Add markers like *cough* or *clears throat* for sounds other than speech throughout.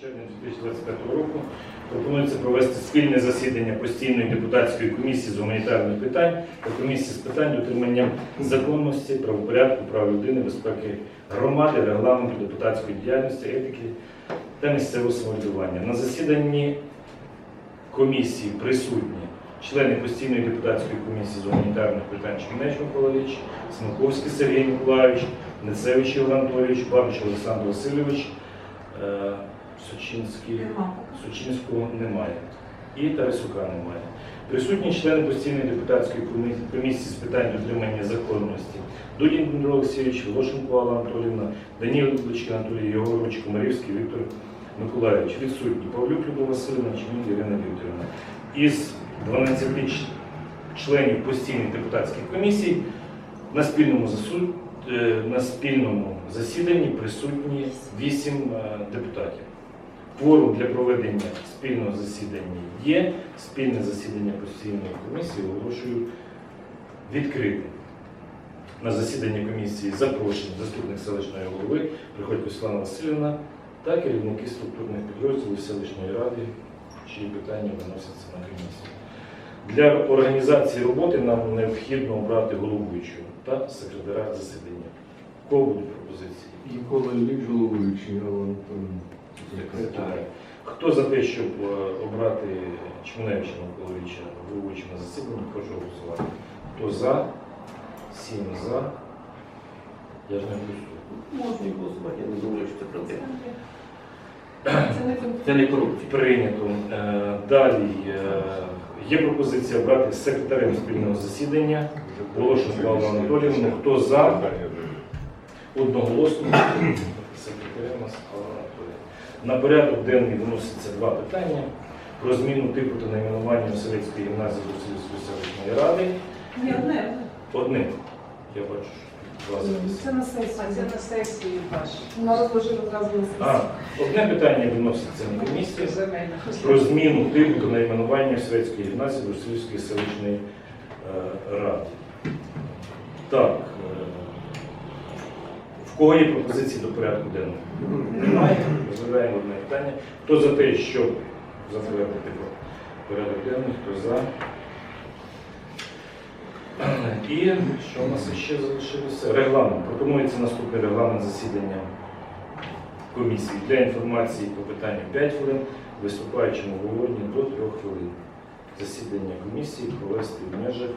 червня 2025 року пропонується провести спільне засідання постійної депутатської комісії з гуманітарних питань та комісії з питань дотримання законності, правопорядку, прав людини, безпеки громади, регламенту депутатської діяльності, етики та місцевого самоврядування. На засіданні комісії присутні члени постійної депутатської комісії з гуманітарних питань Чмінеч Миколаївич, Смаковський Сергій Миколаївич, Нецевич Ігор Анатолійович, Бабич Олександр Васильович, е, Сочинський. Сочинського немає. І Тарасюка немає. Присутні члени постійної депутатської комісії з питань дотримання законності Дудін Дмитро Олексійович, Волошенко Алла Анатолівна, Даніл Лучки Анатолій Єгорович, Комарівський Віктор Миколаївич. Відсутні Павлюк Любов Васильівна, Чмін Ірина Вікторівна. Із 12 членів постійних депутатських комісій на спільному засуд, е, на спільному засіданні присутні 8 депутатів. Кворум для проведення спільного засідання є. Спільне засідання постійної комісії оголошую відкритим. На засідання комісії запрошені заступник селищної голови Приходько Світлана Васильівна та керівники структурних підрозділів селищної ради, чиї питання виносяться на комісію. Для організації роботи нам необхідно обрати головуючого та секретаря засідання. Кого будуть пропозиції? Микола Ілліч, головуючий, Алла. Секретар. Хто за те, щоб е, обрати Чмуневича Миколаївича головуючим на засіданні, прошу голосувати. Хто за? Сім за. Я ж не голосую. Можна і голосувати, я не думаю, що це проблема. Це не. Корупція. Прийнято. Е, Далі е, є пропозиція обрати секретарем спільного засідання Волошенко Аллу Анатоліївну. Хто за? Одноголосно. Секретарем нас Алла Анатоліївна. На порядок денний виносяться два питання про зміну типу та найменування Оселецької гімназії Російської селищної ради. Ні, одне. Одним. Я бачу, що два записи. Це на сесії. Це на сесії ваш. Вона розложила одразу на А, сесії. одне питання виноситься на комісію. Земельна. про зміну типу та найменування Святської гімназії Брусилівської селищної е, ради. Так. е, кого є пропозиції до порядку денного? Немає. Розглядаємо одне питання. Хто за те, щоб затвердити порядок денний, хто за? І що у нас ще залишилося? Регламент. Пропонується наступний регламент засідання комісії для інформації по питанню 5 хвилин, виступаючому говоренні до 3 хвилин. Засідання комісії провести в межах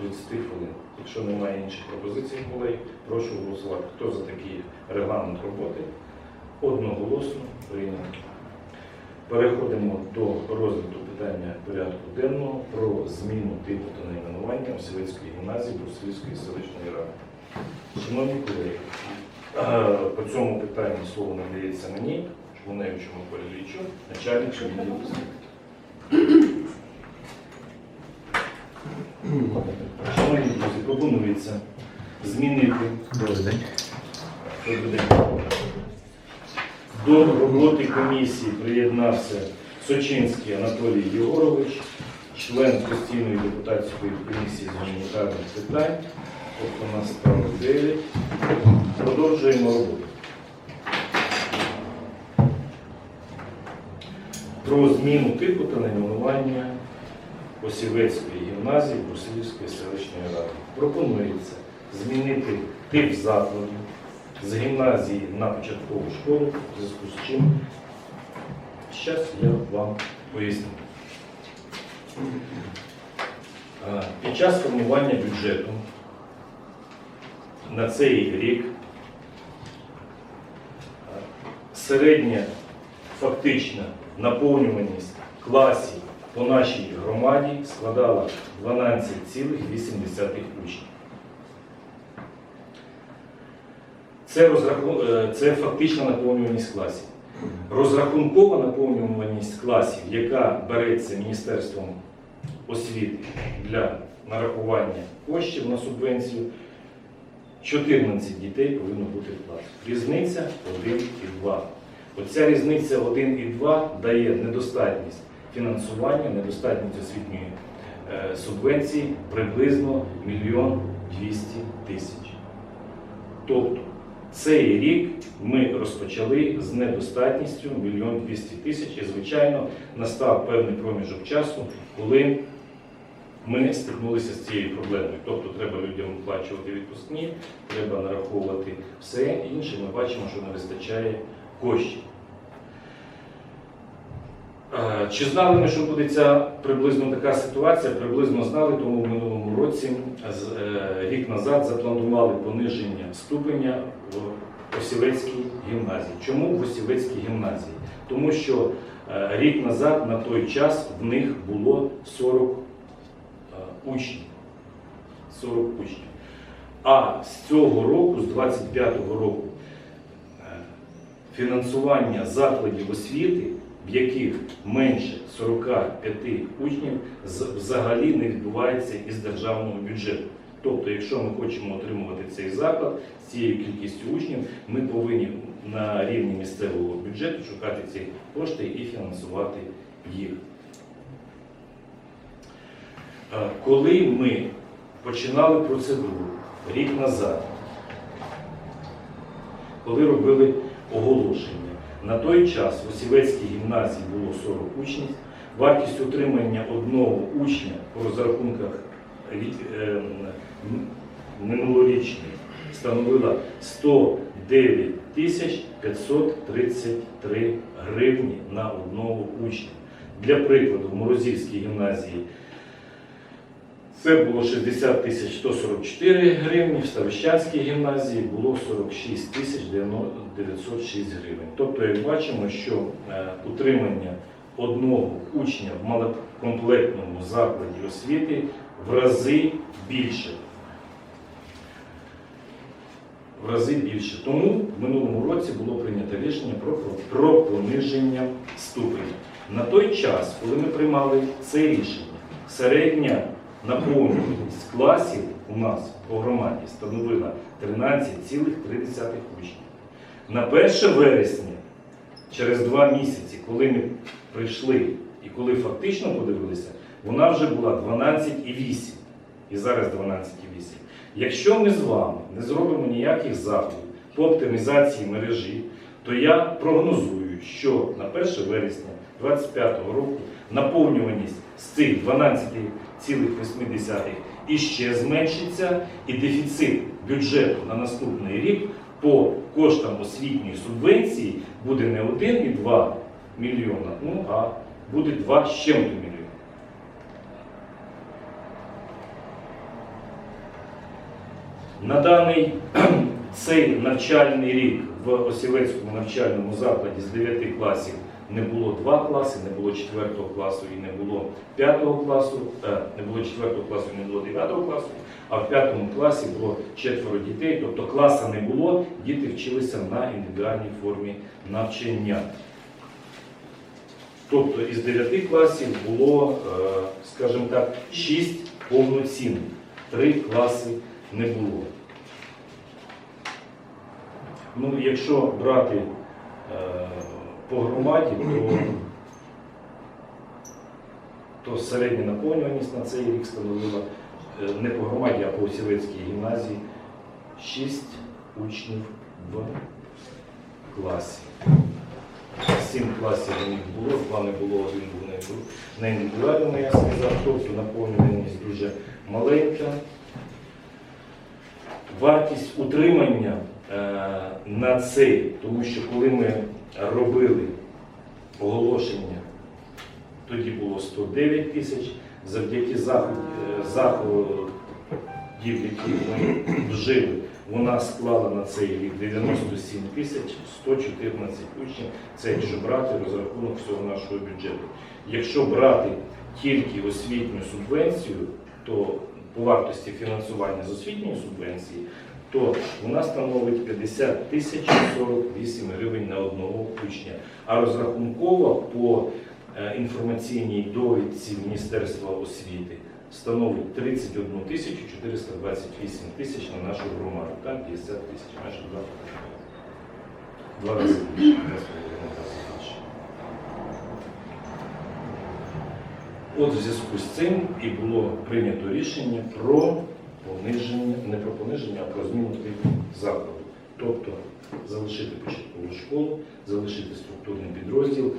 30 хвилин. Якщо немає інших пропозицій, колеги, прошу голосувати. Хто за такий регламент роботи? Одноголосно прийнято. Переходимо до розгляду питання порядку денного про зміну типу та найменування Осівецької гімназії Брусилівської селищної ради. Шановні колеги, е, по цьому питанню слово надається мені, Шмуневичу Миколі Іллічу, начальник відділу освіти. Шановні друзі, пропонується змінити. До роботи комісії приєднався Сочинський Анатолій Єгорович, член постійної депутатської комісії з гуманітарних питань. Тобто нас стало 9. Продовжуємо роботу. Про зміну типу та найменування Осівецької гімназії Брусилівської селищної ради. Пропонується змінити тип закладу з гімназії на початкову школу, в зв'язку з чим зараз я вам поясню. Під час формування бюджету на цей рік середня фактична наповнюваність класів по нашій громаді складала 12,8 учнів. Це, розраху... е, це фактична наповнюваність класів. Розрахункова наповнюваність класів, яка береться Міністерством освіти для нарахування коштів на субвенцію, 14 дітей повинно бути в класі. Різниця 1 і 2. Оця різниця 1 і 2 дає недостатність фінансування, недостатність освітньої е, субвенції приблизно 1 200 тисяч. Тобто Цей рік ми розпочали з недостатністю 1 мільйон 200 тисяч і, звичайно, настав певний проміжок часу, коли ми стикнулися з цією проблемою. Тобто треба людям оплачувати відпускні, треба нараховувати все інше. Ми бачимо, що не вистачає коштів. Е, Чи знали ми, що буде ця приблизно така ситуація? Приблизно знали, тому в минулому році, е, рік назад, запланували пониження ступеня в Осівецькій гімназії. Чому в Осівецькій гімназії? Тому що е, рік назад на той час в них було 40 е, учнів. 40 учнів. А з цього року, з 25-го року, фінансування закладів освіти, в яких менше 45 учнів, взагалі не відбувається із державного бюджету. Тобто, якщо ми хочемо отримувати цей заклад з цією кількістю учнів, ми повинні на рівні місцевого бюджету шукати ці кошти і фінансувати їх. Коли ми починали процедуру рік назад, коли робили оголошення, на той час в Осівецькій гімназії було 40 учнів, вартість утримання одного учня по розрахунках рік- е, минулорічних становила 109 тисяч 533 гривні на одного учня. Для прикладу, в Морозівській гімназії це було 60 тисяч 144 гривні, в Ставищанській гімназії було 46 тисяч 906 гривень. Тобто, як бачимо, що е, утримання одного учня в малокомплектному закладі освіти в рази більше. В рази більше. Тому в минулому році було прийнято рішення про, про пониження ступеня. На той час, коли ми приймали це рішення, середня наповнюваність класів у нас по громаді становила 13,3 учнів. На 1 вересня, через два місяці, коли ми прийшли і коли фактично подивилися, вона вже була 12,8 і зараз 12,8. Якщо ми з вами не зробимо ніяких заходів по оптимізації мережі, то я прогнозую, що на 1 вересня 2025 року наповнюваність з цих 12,8 іще зменшиться, і дефіцит бюджету на наступний рік по коштам освітньої субвенції буде не 1,2 мільйона, ну а буде 2 з чим-то мільйона. На даний цей навчальний рік в Осівецькому навчальному закладі з 9 класів не було 2 класи, не було 4 класу і не було 5 класу, е, не було 4 класу і не було 9 класу, а в 5 класі було четверо дітей, тобто класа не було, діти вчилися на індивідуальній формі навчання. Тобто із 9 класів було, е, скажімо так, 6 повноцінних, 3 класи не було. Ну, якщо брати е, по громаді, то, то середня наповнюваність на цей рік становила е, не по громаді, а по Осівецькій гімназії 6 учнів в класі. Сім класів у них було, два не було, один був на індивідуальному, я сказав, тобто наповнюваність дуже маленька. Вартість утримання на цей, тому що коли ми робили оголошення, тоді було 109 тисяч, завдяки заходу, заходів, які ми вжили, вона склала на цей рік 97 тисяч 114 учнів. Це якщо брати розрахунок всього нашого бюджету. Якщо брати тільки освітню субвенцію, то по вартості фінансування з освітньої субвенції, то вона становить 50 тисяч 48 гривень на одного учня. А розрахунково по е, інформаційній довідці Міністерства освіти становить 31 тисячу 428 тисяч на нашу громаду. Там 50 тисяч, майже два два рази більше. От в зв'язку з цим і було прийнято рішення про пониження, не про пониження, а про зміну типу закладу. Тобто залишити початкову школу, залишити структурний підрозділ,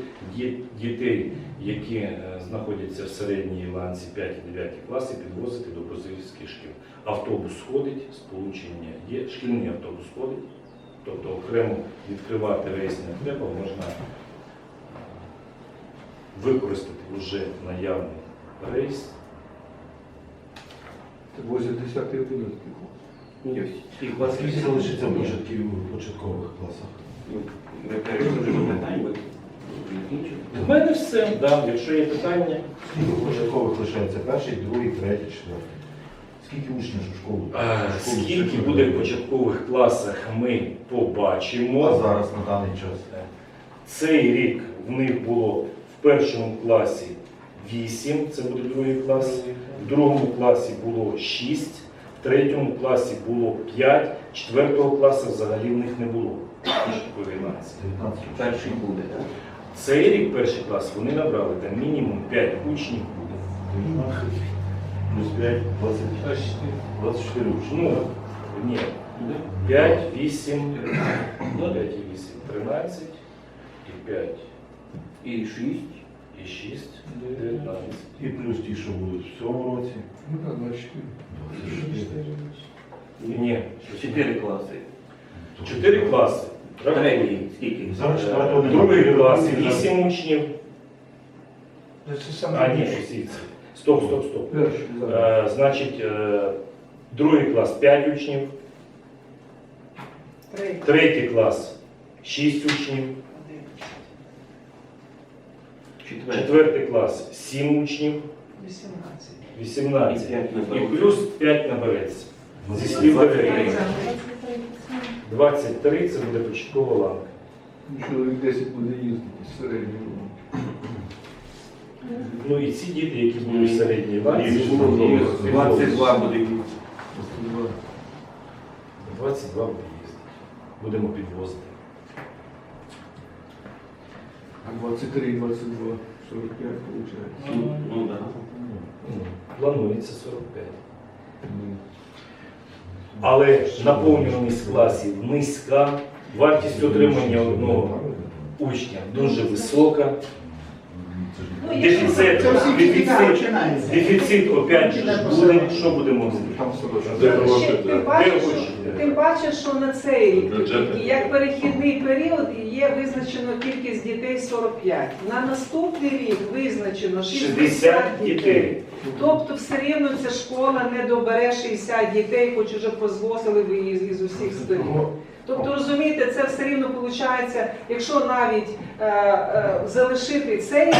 дітей, які е, знаходяться в середній ланці 5-9 класи, підвозити до позивських шкіл. Автобус сходить, сполучення є, шкільний автобус ходить, тобто окремо відкривати рейс не треба, можна е, використати вже наявний рейс. Це 80 11 Ні, всі скільки залишиться початків у початкових класах? Ну, Ми перейшли до питань, ви закінчили. В мене все, да, якщо є питання. Скільки початкових лишається? Перший, другий, третій, четвертий. Скільки учнів у школу? Школу Скільки буде в початкових класах, ми А побачимо. зараз на даний час? Цей рік в них було в першому класі 8, це буде другий клас, в другому класі було 6, в третьому класі було 5, четвертого класу взагалі в них не було. початкової нації. 19 Перший буде, так? Цей рік перший клас вони набрали там мінімум 5 учнів буде. Плюс 5, 20, 24 учні. Ну, ні, 5, 8, 5 і 8, 13 і 5 І шість. і 6, 19. І плюс ті, що будуть в цьому році. Ну так, 24. 24. Ні, Чотири класи. 4 класи. Третій скільки? Зараз четвертого Е, немає. Другий клас 8 учнів. Це А, саме ні, більше. всі це. Стоп, стоп, стоп. Перший, зараз. Е, Значить, е, другий клас 5 учнів, Третій. третій клас 6 учнів, Четвертий. четвертий клас 7 учнів, 18. 18. І п'ять І плюс 5 набереться. Зі слів Валерії. 23 це буде початкова ланка. Ну, Чоловік 10 буде їздити з середнього. Ну і ці діти, які були в середній ланці, І 22 буде. 22 буде їздити. Будемо підвозити. А 23, 22, 45 виходить. Ну, ну, да. Ну, Планується 45. Ну, Але наповнюваність класів низька, вартість отримання одного учня дуже висока. Ну, Дефіцит, дефіцит, дефіцит опять же буде. Що будемо робити? Тим паче, що- Тим паче, що на цей рік як перехідний період є визначено кількість дітей 45. На наступний рік визначено 60 60 дітей. дітей. Тобто все рівно ця школа не добере 60 дітей, хоч уже позвозили виїзд із усіх сторін. Тобто, розумієте, це все рівно виходить, якщо навіть е, е, залишити цей рік,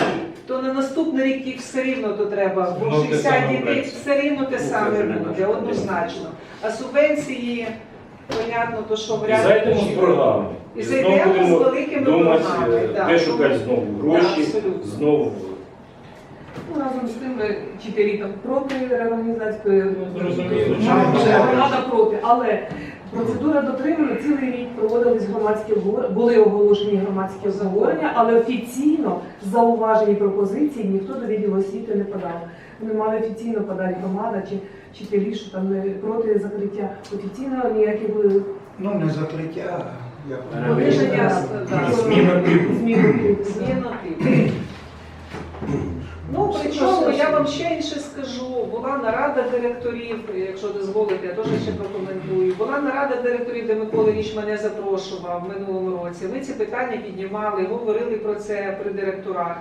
то на наступний рік їх все рівно то треба, бо Ну, 60 саме дітей все рівно те Ну, саме буде, однозначно. А субвенції, понятно, то що І вряд зайдемо з програми. І зайдемо з великими програмами, е, де шукати знову гроші, знову. Ну, разом з тим е, вчителі там проти реорганізації, зрозуміло. рада проти, але процедура дотримана. Цілий рік проводились громадські обговорення, були оголошені громадські обговорення, але офіційно зауважені пропозиції ніхто до відділу освіти не подав. Вони мали офіційно подати громада чи вчителі, що там не проти закриття. Офіційно ніяких е, Ну, не закриття, як Пониження, да. Зміна типу. змін типу. Зміна типу. Ну, причому я вам ще інше скажу. Була нарада директорів, якщо дозволите, я теж ще прокоментую. Була нарада директорів, де Микола Річ мене запрошував в минулому році. Ми ці питання піднімали, говорили про це при директорах.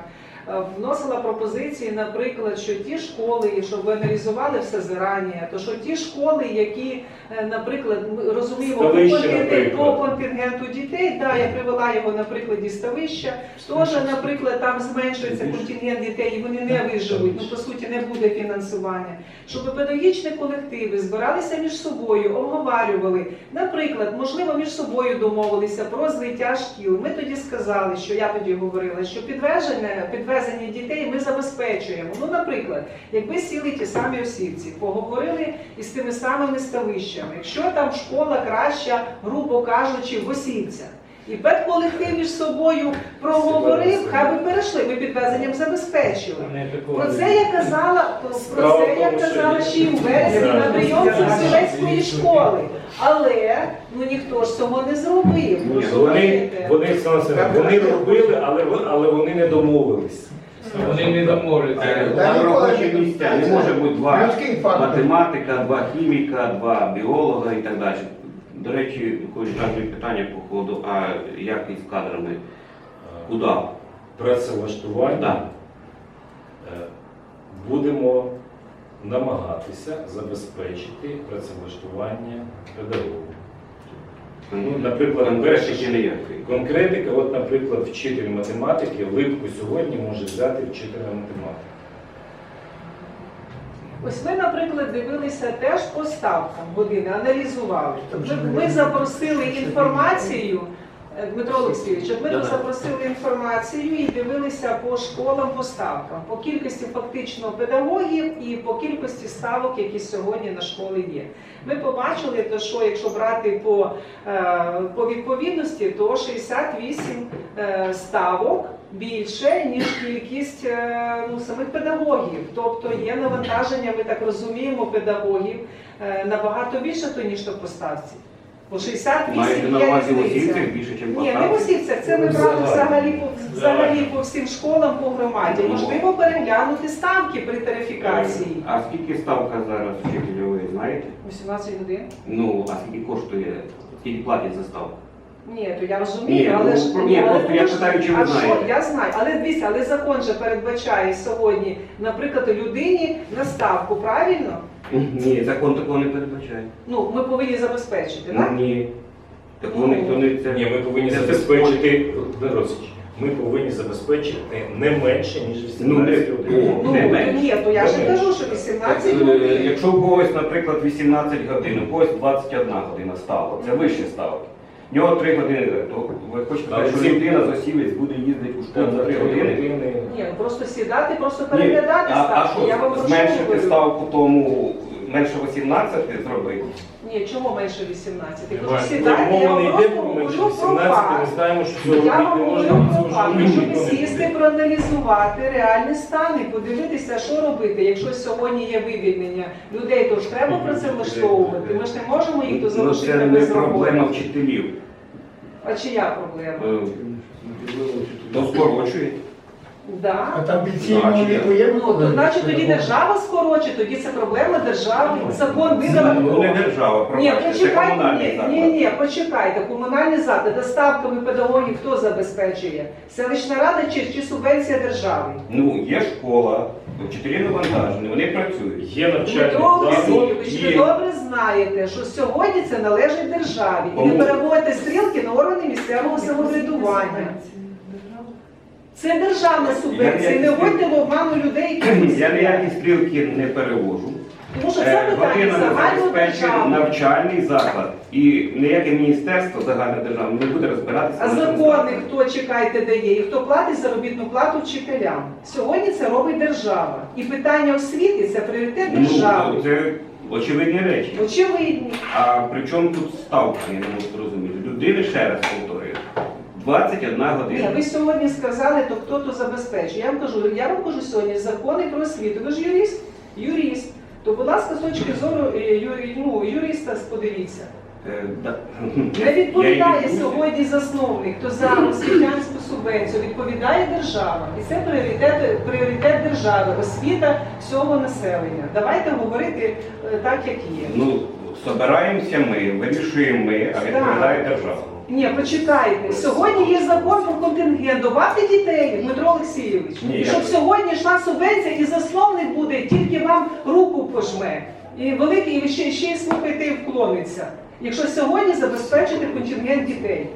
Е, Вносила пропозиції, наприклад, що ті школи, щоб ви аналізували все зарані, то що ті школи, які, е, наприклад, ми розуміємо по контингенту, наприклад. по контингенту дітей, да, я привела його на прикладі ставища, теж, наприклад, там зменшується контингент дітей, і вони не виживуть, ну по суті не буде фінансування. Щоб педагогічні колективи збиралися між собою, обговорювали, наприклад, можливо, між собою домовилися про злиття шкіл. Ми тоді сказали, що я тоді говорила, що підвезення, підвезення дітей ми забезпечуємо. Ну, наприклад, якби сіли ті самі осівці, поговорили із тими самими ставищами, якщо там школа краща, грубо кажучи, в осівцях. І педколектив між собою проговорив, хай би перейшли, ми підвезенням забезпечили. Про це я казала, про це я казала ще й у вересні на прийомці Сілецької школи. Але ну ніхто ж цього не зробив. Ні, Вони, вони, вони робили, але, але вони не домовились. Вони не домовляться. Е, робочі місця не може бути два математика, два хіміка, два біолога і так далі. До речі, хочу задати питання по ходу, а як із кадрами? Куди? Працевлаштування Да. е, будемо намагатися забезпечити працевлаштування педагогів. Ну, наприклад. Конкретика, от, наприклад, вчитель математики липку сьогодні може взяти вчителя математики. Ось ми, наприклад, дивилися теж по ставкам години, аналізували. Ми запросили інформацію. Е, Дмитро Олексійович, от ми тут запросили інформацію і дивилися по школам, по ставкам, по кількості фактично педагогів і по кількості ставок, які сьогодні на школи є. Ми побачили, то що якщо брати по, е, по відповідності, то 68 е, ставок більше, ніж кількість ну, самих педагогів. Тобто є навантаження, ми так розуміємо, педагогів набагато більше, то, ніж то по ставці. По 68 Маєте на увазі різниця. більше, ніж Ні, не в осівцях, це ми брали взагалі по взагалі по всім школам по громаді. Можливо, переглянути ставки при тарифікації. А скільки ставка зараз вчителів, ви знаєте? 18 годин. Ну, а скільки коштує, скільки платять за ставку? Ні, то я розумію, Ні, але ну, ж ні, але просто я питаю, чи ви а що, я знаю, але дивіться, але закон же передбачає сьогодні, наприклад, людині на ставку, правильно? Ні, закон такого не передбачає. Ну, ми повинні забезпечити, Ну, так? Ні. Такого ніхто не це. Ні, ми повинні це забезпечити, Володимир Олексійович, ми повинні забезпечити не менше, ніж Ну, не годин. о, Ну, не то менше. ні, то я ж Не кажу, що 18 Е, годин. Якщо у когось, наприклад, 18 годин, у когось 21 година ставок, це вищі ставки. В нього три години, то ви хочете Але сказати, що людина з осівець буде їздити у школу за три години? Ні, ну, просто сідати, просто Ні, переглядати а, а ставки. Я вам що, про зменшити говорю? ставку тому менше 18 зробити? Ні, чому менше 18? Я кажу, сідайте, я Мова не вам йде просто про менше говорю про 18, ми факт. знаємо, що цього Я робити вам не говорю можна, про цього щоб ніхто не сісти, буде. проаналізувати реальний стан і подивитися, що робити. Якщо сьогодні є вивільнення людей, то ж треба про це влаштовувати. Ми ж не можемо їх то Ну, залишити це не без проблема роботи. вчителів. А чия проблема? Е, То скорочує. Да. А там пенсійного віку є? Ну, то, значить, тоді держава скорочить, тоді це проблема держави. Закон видала. Ну не держава, Ні, пробачте, це почекайте, комунальний ні, заклад. ні, ні, почекайте. Комунальні заклади ставками педагогів хто забезпечує? Селищна рада чи, чи субвенція держави? Ну, є школа, вчителі навантажені, вони працюють. Є навчальні Дмитро. Олексійович, ви є. добре знаєте, що сьогодні це належить державі. І не Кому? переводите стрілки на органи місцевого самоврядування. Це державна субвенція. Не вводьте в обману людей. які Я ніякі стрілки не перевожу. Тому що Е, це питання загального навчальний заклад. І ніяке міністерство загальнодержавне не буде розбиратися. А закони хто чекайте дає і хто платить заробітну плату вчителям. Сьогодні це робить держава. І питання освіти це пріоритет Ну, держави. це очевидні речі. Очевидні. А при чому тут ставка, я не можу зрозуміти. Людини ще раз повторюю. 21 Ні, година. ви сьогодні сказали, то хто то забезпечує. Я вам кажу, я вам кажу сьогодні закони про освіту. Ви ж юрист, юрист. То, будь ласка, з точки зору е, юрі, ну, юриста подивіться. Е. Не відповідає сьогодні засновник, то за освітянську субвенцію відповідає держава. І це пріоритет, пріоритет держави, освіта всього населення. Давайте говорити е, так, як є. Ну, собираємося ми, вирішуємо ми, а відповідає держава. Ні, почекайте. Сьогодні є закон про контингент. Добавте дітей, Дмитро Олексійович. Ні, і я- щоб сьогодні йшла субвенція, і засновник буде, тільки вам руку пожме. І великий, і ще, ще й слухайте і вклониться. Якщо сьогодні забезпечити контингент дітей.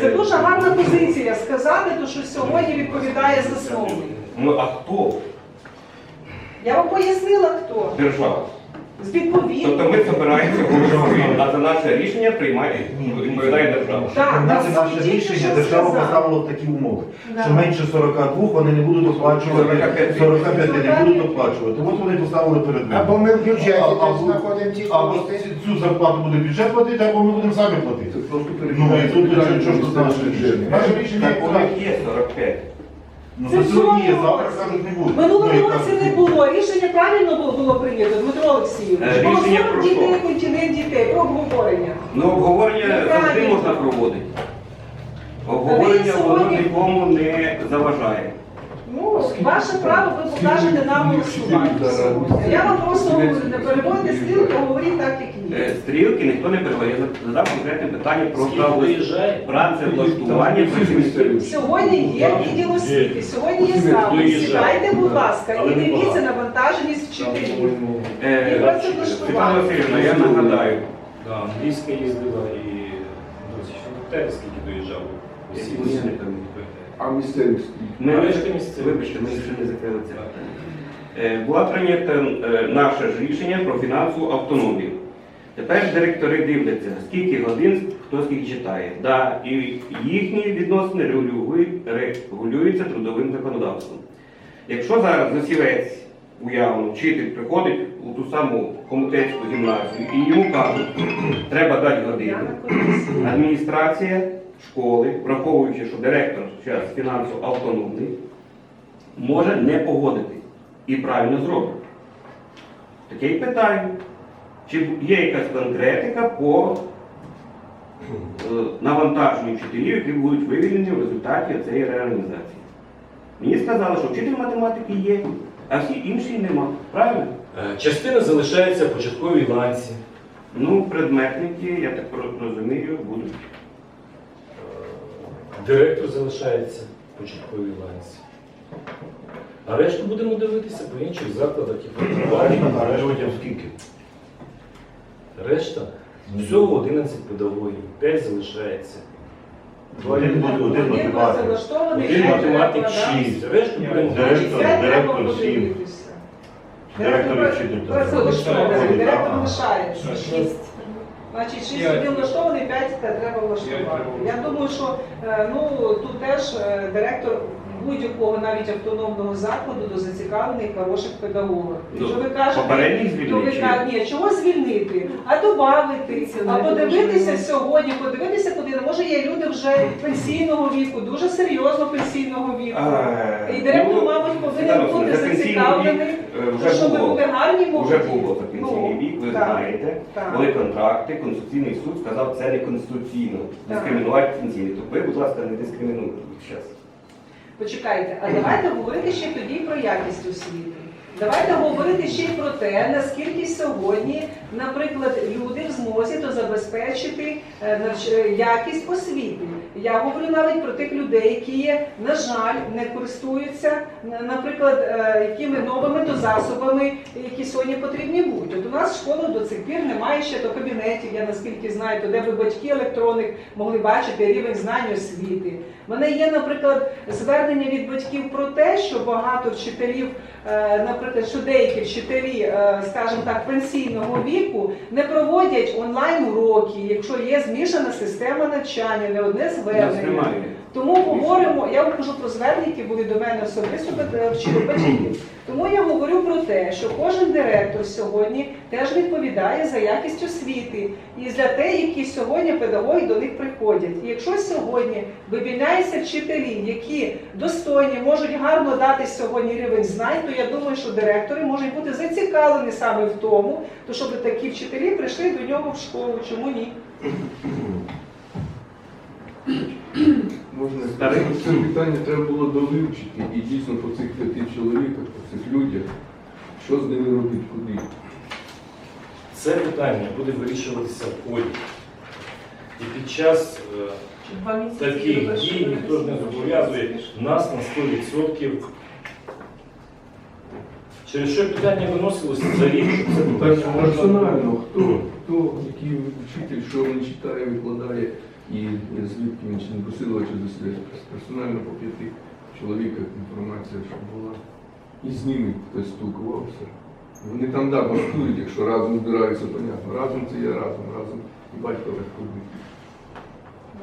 Це Е, дуже гарна позиція сказати, то що сьогодні відповідає засновник. Ну а хто? Я вам пояснила хто. Держава. З відповідним. Тобто ми збираємося голосуємо, а за наше рішення приймає відповідає держава. Так, На на це наше рішення держава поставила такі умови, Да. що менше 42 вони не будуть оплачувати, 45 45 не будуть оплачувати. От вони поставили перед нами. Або ми в бюджеті А- десь або- знаходимо ці Або кошти. ці- цю зарплату буде бюджет платити, або ми будемо самі платити. Це просто Ну і тут що ж тут наше рішення? Наше рішення Так, у як них є 45. Ну, Це в сьогодні є, завтра кажуть не буде. Минулого Ну, і році кажуть, не було. Рішення правильно було, було прийнято, Дмитро Олексійович. Е, рішення 40 про дітей, що? континент дітей, про обговорення. Ну, обговорення завжди можна проводити. Обговорення воно нікому не заважає. Ну, ваше право, ви покажете нам голосування. Я вам просто говорю, не переводьте стрілки, говоріть так, як є. Е, Стрілки ніхто не переводить. Я задав конкретне питання про працевлаштування працівників. Сьогодні є відділ освіти, сьогодні є ставки. Сідайте, будь ласка, і дивіться навантаженість вчителів. І. Світлана Васильівна, я нагадаю, англійська їздила і досі те, скільки доїжджав не. А скільки? Ми, Належка місцева. вибачте, ми ще не закрили це питання. Е, Була прийнята е, наше ж рішення про фінансову автономію. Тепер директори дивляться, скільки годин хто скільки читає. Да, і їхні відносини регулюються трудовим законодавством. Якщо зараз засівець уявно, вчитель приходить у ту саму комітетську гімназію і йому кажуть, треба дати годину. Комісії. Адміністрація школи, враховуючи, що директор зараз фінансово автономний, може не погодити і правильно зробить. Таке й питання. Чи є якась конкретика по е, навантаженню вчителів, які будуть вивільнені в результаті цієї реорганізації? Мені сказали, що вчитель математики є, а всі інші нема. Правильно? Е, Частина залишається в початковій ланці. Ну, предметники, я так розумію, будуть. Директор залишається в початковій ланці. А решту будемо дивитися по інших закладах і А людям скільки? Решта всього 11 педагогів, 5 залишається. Один буде один математик. Один математик 6, решту будемо Директор, директор, сім. подивитися. Директор і вчитель. Директор лишається. Значить, 6 П'ять. один влаштований, 5 треба влаштувати. Я думаю, що е, ну, тут теж е, директор будь-якого навіть автономного закладу до зацікавлений в хороших педагогах. Ну, Якщо ви кажете, то ви кажете, ні, чого звільнити, а додати, а подивитися сьогодні, подивитися, куди може є люди вже пенсійного віку, дуже серйозно пенсійного віку. Е, І директор, ну, мабуть, повинен бути зацікавлений, е, Вже щоб було. бути гарні Вже було за пенсійний Ну, вік, ви так, знаєте. так. Були контракти, Конституційний суд сказав, це не конституційно. Дискримінувати пенсійний. То ви, будь ласка, не дискримінуйте зараз. Почекайте, а давайте говорити ще тоді про якість освіти. Давайте говорити ще й про те, наскільки сьогодні, наприклад, люди в змозі то забезпечити е, е, якість освіти. Я говорю навіть про тих людей, які на жаль, не користуються, наприклад, е, якими новими то засобами, які сьогодні потрібні будуть. От у нас в школах до цих пір немає ще то кабінетів, я наскільки знаю, то де би батьки електронних могли бачити рівень знань освіти. У мене є, наприклад, звернення від батьків про те, що багато вчителів, е, наприклад, що деякі вчителі, е, скажімо так, пенсійного віку не проводять онлайн уроки, якщо є змішана система навчання, не одне звернення. Тому говоримо, я вам кажу про звернення, які були до мене особисто вчили батьків. Тому я говорю про те, що кожен директор сьогодні теж відповідає за якість освіти і за те, які сьогодні педагоги до них приходять. І якщо сьогодні вивільняються вчителі, які достойні, можуть гарно дати сьогодні рівень знань, то я думаю, що директори можуть бути зацікавлені саме в тому, то щоб такі вчителі прийшли до нього в школу. Чому ні? Можна сказати, це питання треба було довивчити і дійсно по цих п'яти чоловіках, по цих людях, що з ними робити, куди. Це питання буде вирішуватися в ході. І під час е, таких дій ніхто ж не зобов'язує нас на 100%. Через що питання виносилося за рік, щоб це питання можна Персонально, хто, хто, який вчитель, що він читає, викладає, і звідки він чи не посилувачі дослідження. Персонально по п'яти чоловіках інформація, щоб була. І з ними хтось спілкувався. Вони там да, бастують, якщо разом збираються, понятно. Разом це є разом, разом і батько вбити.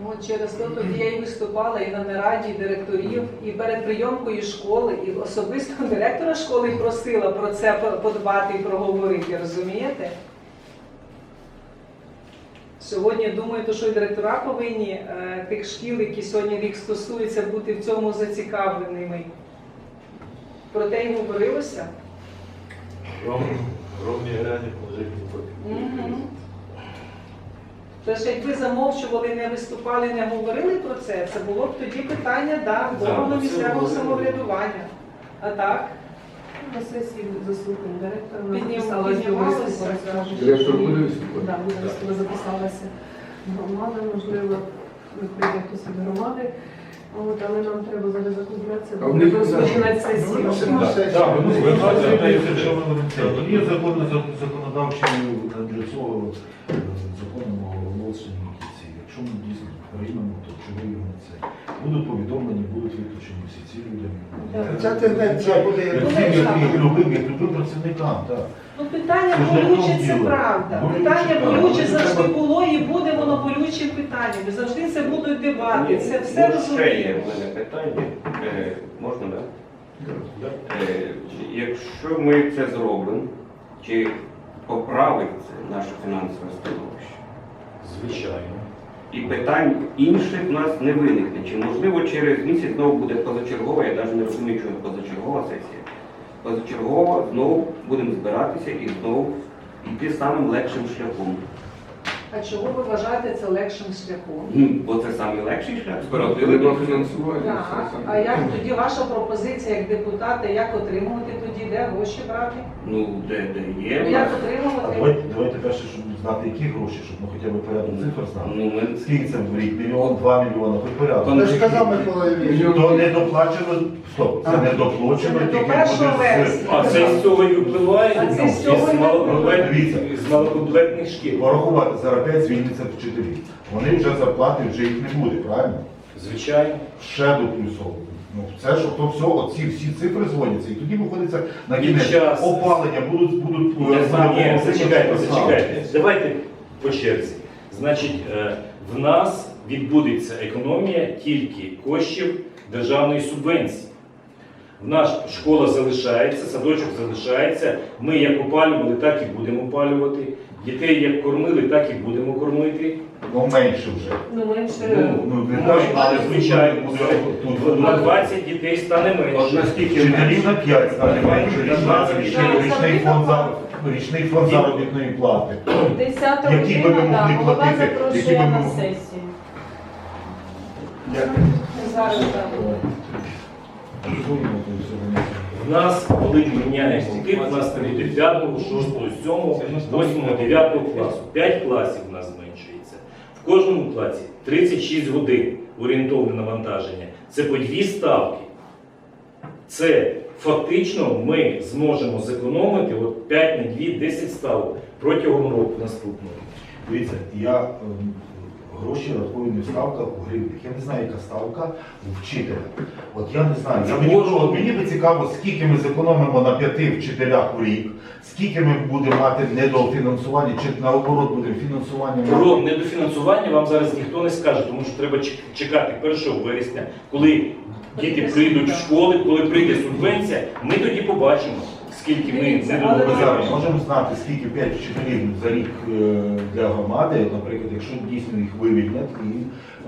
Ну, через то тоді я і виступала і на нараді директорів, і перед прийомкою школи, і особисто директора школи просила про це подбати і проговорити, розумієте? Сьогодні думаю, то, що і директора повинні е, тих шкіл, які сьогодні їх стосуються, бути в цьому зацікавленими. Про те й говорилося. Ровні грані положити Мгм. Тож якби замовчували, не виступали, не говорили про це, це було б тоді питання да, органу місцевого самоврядування. А так, На сесії заслухаємо директора, вона до виступу, так. що Директор буде виступати? Буде виступу, записалася громада, можливо, прийде хтось від громади. От, але нам треба зараз закруглятися, А вони розпочинати сесію. Так, ми є закони законодавчі для цього е, законом о. Якщо ми дійсно приймемо, то чого його це? Будуть повідомлені, будуть виключені всі ці люди. Ця тенденція буде Як Ну, так. любим, як любим працівникам, так. ну питання Це ж не болюче, це діло. правда. Болюче, Питання так. болюче Болюче завжди треба- було і буде воно болючим питанням. І завжди це будуть дебати. Це все Ну, Ще є в мене питання. Е, можна, так? Да? Е, чи- якщо ми це зробимо, чи поправить це наше фінансове становище? Звичайно. І питань інших в нас не виникне. Чи можливо через місяць знову буде позачергова, я навіть не розумію, що позачергова сесія. Позачергова знову будемо збиратися і знову йти самим легшим шляхом. А чого ви вважаєте це легшим шляхом? Ну, Бо це самий легший шлях. Нема Збирати фінансування. Так. все саме. А як тоді ваша пропозиція як депутата, як отримувати тоді, де гроші брати? Ну, де, де Ну, є. в Як нас. Отримувати? давайте, давайте перше, щоб знати, які гроші, щоб ми хоча б порядок цифр знали. Ну, ми Скільки це в рік? Мільйон, два мільйони, хоч порядок. Я ж казав Микола Євгенович. То не доплачено, стоп, це не доплачено, Це до тільки першого буде з вересня. А це з цього і впливає А це з цього і малокомплект- Дивіться. з малокомплектних шкіл. порахувати зараз 5 звільниться вчителів. Вони вже зарплати вже їх не буде, правильно? Звичайно. Ще доплюсовують. Ну, це ж то все, оці всі цифри зводяться, і тоді виходиться на кінець час- опалення будуть будуть Я сам- Ні, повністю зачекайте, зачекайте. Давайте по черзі. Значить, е, в нас відбудеться економія тільки коштів державної субвенції. В нас школа залишається, садочок залишається. Ми як опалювали, так і будемо опалювати. Дітей як кормили, так і будемо кормити. Ну менше вже. Ну, менше. Ну, Ну, не так, але звичайно, буде тут на 20 дітей стане От менше. наскільки Вчителів на 5 стане менше, річний- річний фонд за- річний фонд заробітної плати. Які би ми година, могли голова платити, які би запрошує ми на могли- сесію. Зараз так. В нас, коли міняється тип, у нас не буде 5, 6, 7, 8, 9 класу. 5 класів у нас зменшується. Кожному класі 36 годин орієнтовне навантаження. Це по дві ставки. Це фактично ми зможемо зекономити от 5 на 2, 10 ставок протягом року наступного. Дивіться, я ем, гроші рахую не в у гривнях. Я не знаю, яка ставка у вчителя. От я не знаю. Я мені, от мені би цікаво, скільки ми зекономимо на п'яти вчителях у рік, скільки ми будемо мати недофінансування, чи наоборот будемо фінансування. Про недофінансування вам зараз ніхто не скаже, тому що треба чекати 1 вересня, коли діти прийдуть в школи, коли прийде субвенція, ми тоді побачимо, скільки ми Ми зараз можемо знати, скільки 5 вчителів за рік е, для громади, наприклад, якщо дійсно їх вивільнять і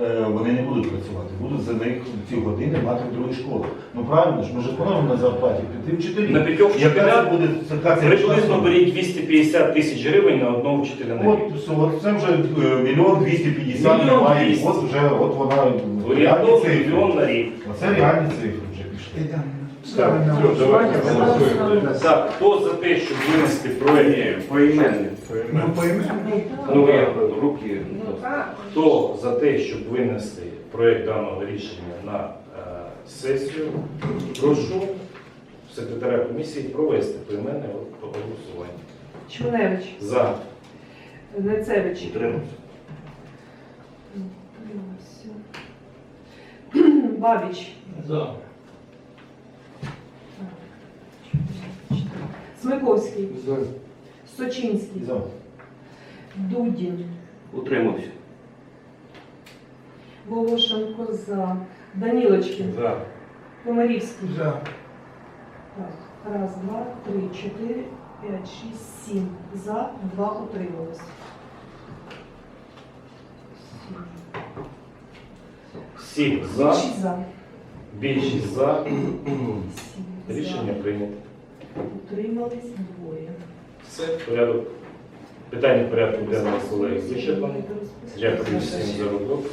е, вони не будуть працювати, будуть за них ці години мати в другій школі. Ну правильно ж, ми ж економимо на зарплаті п'яти вчителів. На п'ятьох Яка це буде яка це приблизно беріть 250 тисяч гривень на одного вчителя на рік. От, все, от це вже е, мільйон 250 Мільйон немає. 200. От вже от вона реальні цифри. мільйон на рік. Оце реальні цифри вже пішли. Ставимо на голосування. Так, хто за те, щоб винести проєкт? Поіменне. Ну, поіменно. Ну, я руки. Ну. Хто за те, щоб винести проєкт даного рішення на е, сесію, прошу секретаря комісії провести поіменне голосування. Чмуневич, За. Нецевич, Утримався. *clears throat* Бабіч, За. Смиковський, За. Сочинський, За. Дудін, Утримався. Волошенко за. Данілочкин, За. Комарівський. За. Так, раз, два, три, чотири, п'ять, шість, сім. За, два утримались. Сім за. Шість за. Більшість за. Рішення прийнято. Утримались двоє. Все, порядок. Питання порядку денного колеги вичерпано. Дякую всім за роботу.